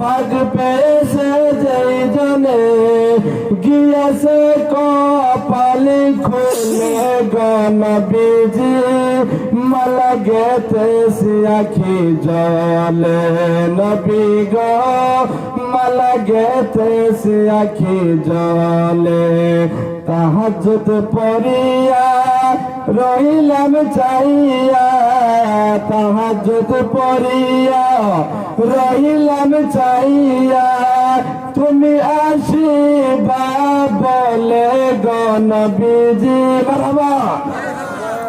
ভাগ পেয়েছে যেই জনে। গিয়েছে কপালি খুলে গনবীজি মালা গেতেছি আখি জলে। নবী গো, মালা গেতেছি আখি জলে। তাহাজত পড়িয়া রহিলাম চাইয়া তাহাজত পড়িয়া রহিলাম চাইয়া তুমি আসিবা বলে গনবীজি মারহাবা।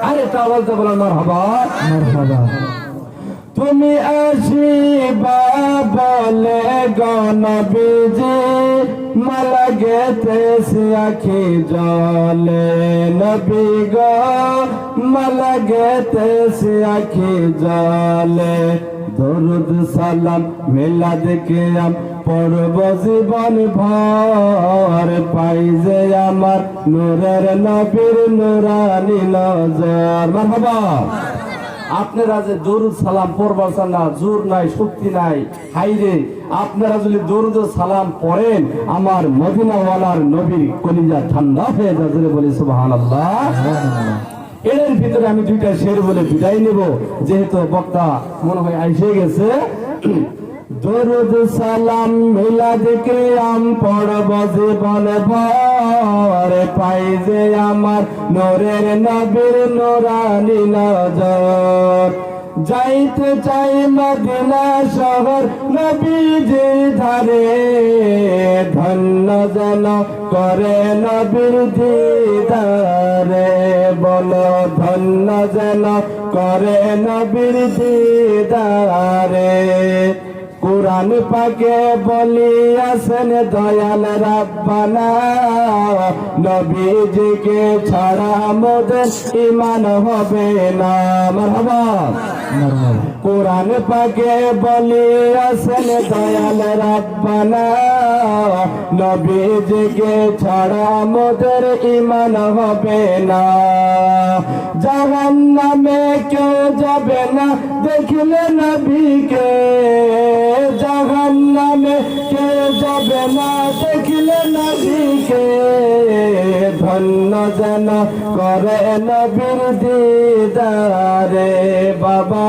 আরে তা বলতে বলেন মারহাবা। মারহাবা। তুমি আসিবা বলে গনবীজি মালা গেতেছি আখি জলে। নবী গ, মালা গেতেছি আখি জলে। দরুদ সালাম মেলা দেখে আম পড়ব জীবন ভর। পাই যে আমার নূরের নবীর নুরানি নজর। মারহাবা। আপনারা যে দরুদ সালাম পড়বার না, জোর নাই, শক্তি নাই, হাইরে। আপনারা যদি দরুদ সালাম পড়েন, আমার মদিনাওয়ালার নবীর কলিজা ঠান্ডা হয়ে যাবে বলে সুবহানাল্লাহ। এর ভিতরে আমি দুইটা শের বলে বিদায় নেব। যেহেতু বক্তা মনে হয় আইসে গেছে। দরুদ সালাম দেখে আম পড়ব জীবন ভর পাই যে আমার নোরের নবীর নোরানি নজর। যাইতে চাই মদিনা শহর নবীজি ধারে। ধন্য যেন করে নবীর দিদারে। বলো, ধন্য যেন করে নবীর দিদারে। কোরআন পাকে বলিয়াছেন দয়াল রাব্বানা। নবীজিকে ছাড়া মোদের ইমান হবে না। মারহাবা। কোরআন পাকে বলিয়াছেন দয়াল রাব্বানা। নবীজিকে ছাড়া মোদের ইমান হবে না। জাহান নামে কেউ যাবে না, দেখিলে নবীকে। জাহান নামে কেউ যাবে না, দেখিলে নবীকে। ধন্য যেন করে নবীর দিদারে। বাবা,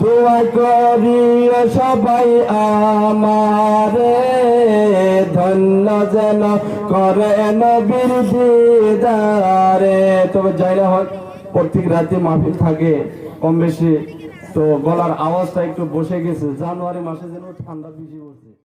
দোয়া করি সবাই আমারে। ধন্য যেন করে নবীর দিদারে। তবে যাইলে হয়, প্রত্যেক রাতে মাহফিল থাকে কম বেশি। তো গলার আওয়াজটা একটু বসে গেছে। জানুয়ারি মাসে যেন ঠান্ডা বেশি পড়ছে।